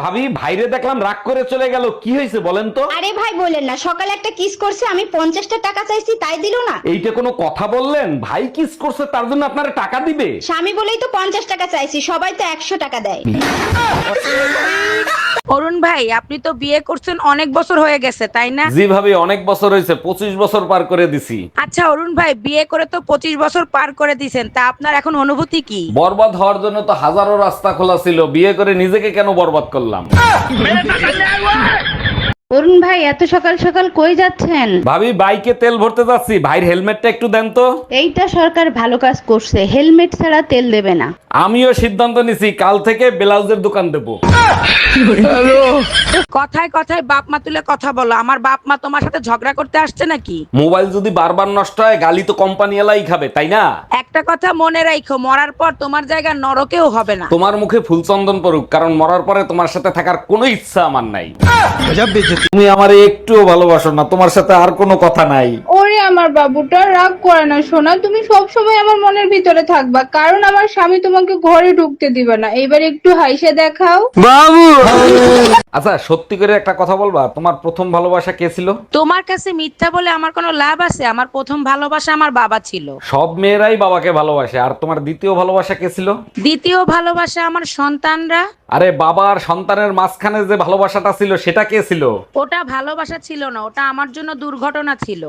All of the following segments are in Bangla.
ভাবি ভাইরে দেখলাম রাগ করে চলে গেল। কি হয়েছে বলেন তো? আরে ভাই বলেন না। সকালে একটা কিস করছে আমি পঞ্চাশটা টাকা চাইছি তাই দিল না। এইটা কোনো কথা বললেন? ভাই কিস করছে তার জন্য আপনারা টাকা দিবে? স্বামী বলেই তো পঞ্চাশ টাকা চাইছি সবাই তো একশো টাকা দেয়। অরুণ ভাই আপনি তো বিয়ে করছেন অনেক বছর হয়ে গেছে তাই না? জি ভাবি অনেক বছর হয়েছে পঁচিশ বছর পার করে দিছি। আচ্ছা অরুণ ভাই বিয়ে করে তো পঁচিশ বছর পার করে দিছেন তা আপনার এখন অনুভূতি কি? বরবাদ হওয়ার জন্য তো হাজারো রাস্তা খোলা ছিল বিয়ে করে নিজেকে কেন বরবাদ করলাম অরুণ ভাই এত সকাল সকাল কই যাচ্ছেন? ভাবি বাইকে তেল ভরতে যাচ্ছি। ভাইয়ের হেলমেটটা একটু দেন তো। এইটা সরকার ভালো কাজ করছে। হেলমেট ছাড়া তেল দেবে না। আমিও সিদ্ধান্ত নিছি কাল থেকে ব্লাউজের দোকান দেবো। কথায় কথায় বাপ মা তুলে কথা বলো। আমার বাপ মা তোমার সাথে ঝগড়া করতে আসছে নাকি? মোবাইল যদি বারবার নষ্ট হয় গালি তো কোম্পানি এলাই খাবে তাই না? একটা কথা মনে রাখো মরার পর তোমার জায়গা নরকেও হবে না। তোমার মুখে ফুলচন্দন পড়ুক কারণ মরার পরে তোমার সাথে থাকার কোনো ইচ্ছা আমার নাই। তুমি আমারে একটুও ভালোবাসো না তোমার সাথে আর কোনো কথা নাই। আমার বাবুটা রাগ করে না সোনা। তুমি সব সময় আমার মনের ভিতরে থাকবা কারণ আমার স্বামী তোমাকে ঘরে ঢুকতে দিবে না। এবার একটু হাইসে দেখাও। বাবু! আচ্ছা সত্যি করে একটা কথা বলবা তোমার প্রথম ভালোবাসা কে ছিল? তোমার কাছে মিথ্যা বলে আমার কোনো লাভ আছে? আমার প্রথম ভালোবাসা আমার বাবা ছিল। সব মেয়েরাই বাবাকে ভালোবাসে আর তোমার দ্বিতীয় ভালোবাসা কে ছিল? দ্বিতীয় ভালোবাসা আমার সন্তানরা। আরে বাবা আর সন্তানের মাঝখানে যে ভালোবাসাটা ছিল সেটা কে ছিল? ওটা ভালোবাসা ছিল না ওটা আমার জন্য দুর্ঘটনা ছিল।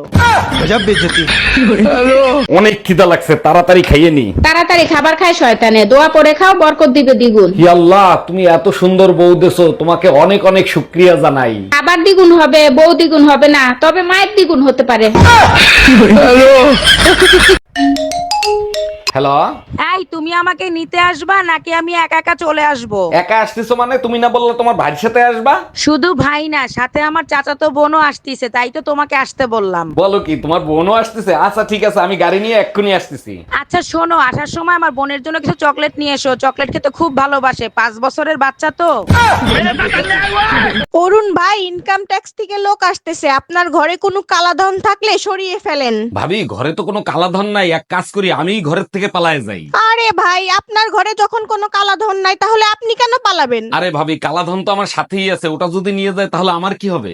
অনেক খিদা লাগছে তাড়াতাড়ি খাইয়ে নি। তাড়াতাড়ি খাবার খায় শয়তানে দোয়া পরে খাও বরকত দিবে দ্বিগুণ। হি আল্লাহ তুমি এত সুন্দর বউ দেছো তোমাকে অনেক অনেক শুকরিয়া জানাই। খাবার দ্বিগুণ হবে বউ দ্বিগুণ হবে না তবে মায়ের দ্বিগুণ হতে পারে। হ্যালো এই তুমি আমাকে নিতে আসবা নাকি আমি একা একা চলে আসব? একা আসতেছো মানে? তুমি না বললে তোমার ভাইয়ের সাথে আসবা? শুধু ভাই না সাথে আমার চাচাতো বোনও আসতিছে তাই তো তোমাকে আসতে বললাম। বলো কি তোমার বোনও আসতেছে? আচ্ছা ঠিক আছে আমি গাড়ি নিয়ে এক্ষুনি আসতেছি। আচ্ছা শোনো আসার সময় আমার বোনের জন্য কিছু চকলেট নিয়ে এসো। চকলেট খেতে খুব ভালোবাসে পাঁচ বছরের বাচ্চা তো। অরুণ ভাই ইনকাম ট্যাক্স থেকে লোক আসতেছে। আপনার ঘরে কোনো কালাধন থাকলে সরিয়ে ফেলেন। ভাবি ঘরে তো কোনো কালাধন নাই। এক কাজ করি আমি ঘরের থেকে পালায় যাই। আরে ভাই আপনার ঘরে যখন কোনো কালাধন নাই তাহলে আপনি কেন পালাবেন? আরে ভাবি কালাধন তো আমার সাথেই আছে ওটা যদি নিয়ে যায় তাহলে আমার কি হবে?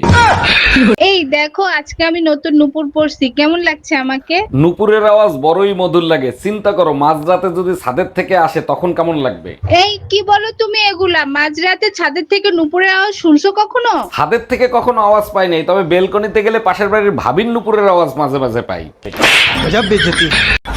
এই দেখো আজকে আমি নতুন নুপুর পরছি। কেমন লাগছে আমাকে? নুপুরের আওয়াজ বড়ই মধুর লাগে। চিন্তা করো মাঝরাতে যদি ছাদের থেকে আসে তখন কেমন লাগবে? এই কি বলো তুমি এগুলা? মাঝরাতে ছাদের থেকে নুপুরের আওয়াজ শুনছো কখনো? ছাদের থেকে কখনো আওয়াজ পাই নাই তবে বেলকনিতে গেলে পাশের বাড়ির ভাবির নুপুরের আওয়াজ মাঝে মাঝে পাই।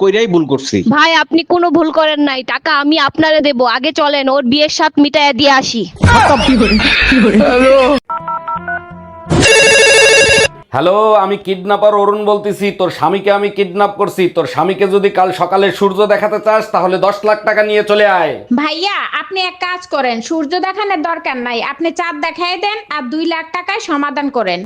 কইরাই ভুল করছি। ভাই আপনি কোনো ভুল করেন নাই। টাকা আমি আপনারে দেব। আগে চলেন ওর বিয়ের সাথ মিটায় দিয়ে আসি। হ্যালো আমি কিডন্যাপার অরুণ বলতেছি। তোর স্বামীকে আমি কিডন্যাপ করছি। তোর স্বামীকে যদি কাল সকালে সূর্য দেখাতে চাস তাহলে দশ লাখ টাকা নিয়ে চলে আয়। ভাইয়া আপনি এক কাজ করেন। সূর্য দেখানোর দরকার নাই। আপনি চাঁদ দেখাই দেন আর দুই লাখ টাকায় সমাধান করেন।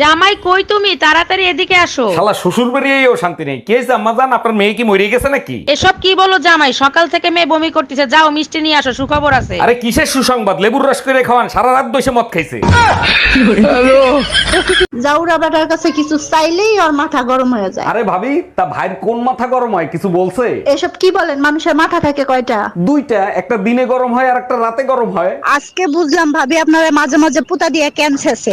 জামাই কই তুমি? তাড়াতাড়ি এদিকে আসো। শালা শ্বশুর বেরিয়েও শান্তি নেই। কে আম্মা জান? আপনার মেয়ে কি মরে গেছে নাকি? এসব কি বলো জামাই? সকাল থেকে মেয়ে বমি করতেছে। যাও মিষ্টি নিয়ে আসো। সুখবর আছে। আরে কিসের সুসংবাদ? লেবুর রস করে খাওয়ান। সারা রাত বসে মদ খাইছে। জাউরা বেটার কাছে কিছু চাইলেই ওর মাথা গরম হয়ে যায়। আরে ভাবি তা ভাইয়ের কোন মাথা গরম হয়? কিছু বলছে? এসব কি বলেন? মানুষের মাথা থাকে কয়টা? দুইটা একটা দিনে গরম হয় আর একটা রাতে গরম হয়। আজকে বুঝলাম ভাবি আপনারা মাঝে মাঝে পুতা দিয়ে ক্যান্সেছে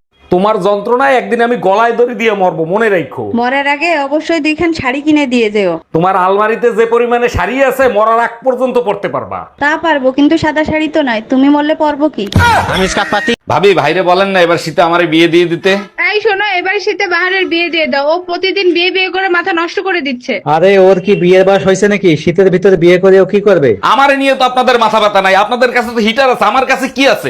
তোমার যন্ত্রণায় একদিন আমি গলায় দড়ি দিয়ে মরবো মনে রাখো। মরার আগে অবশ্যই দুইখান শাড়ি কিনে দিয়ে যেও। তোমার আলমারিতে যে পরিমাণে শাড়ি আছে মরার আগ পর্যন্ত পড়তে পারবা। তা পারব কিন্তু সাদা শাড়ি তো নয় তুমি মরলে পারব কি? আমি ভাবি ভাইরে বলেন না এবার শীতে আমারে বিয়ে দিয়ে দিতে। এই শোনো এবার শীতে বাহারের বিয়ে দিয়ে দাও। ও প্রতিদিন বিয়ে বিয়ে করে মাথা নষ্ট করে দিচ্ছে। আরে ওর কি বিয়ের বয়স হয়েছে নাকি? শীতের ভিতরে বিয়ে করে ও কি করবে? আমারে নিয়ে তো আপনাদের মাথা ব্যথা নাই। আপনাদের কাছে তো হিটার আছে আমার কাছে কি আছে?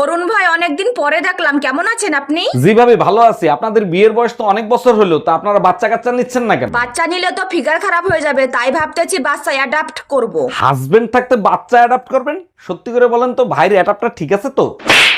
অরুণ ভাই অনেকদিন পরে দেখলাম। কেমন আছেন আপনি? জি ভাবি ভালো আছি। আপনাদের বিয়ের বয়স তো অনেক বছর হলো তা আপনারা বাচ্চা কাচ্চা নিচ্ছেন না কেন? বাচ্চা নিলে তো ফিগার খারাপ হয়ে যাবে তাই ভাবতেছি বাচ্চা অ্যাডাপ্ট করব। হাজবেন্ড থাকতে বাচ্চা অ্যাডাপ্ট করবেন? সত্যি করে বলেন তো ভাইয়ের অ্যাডাপ্টার ঠিক আছে তো?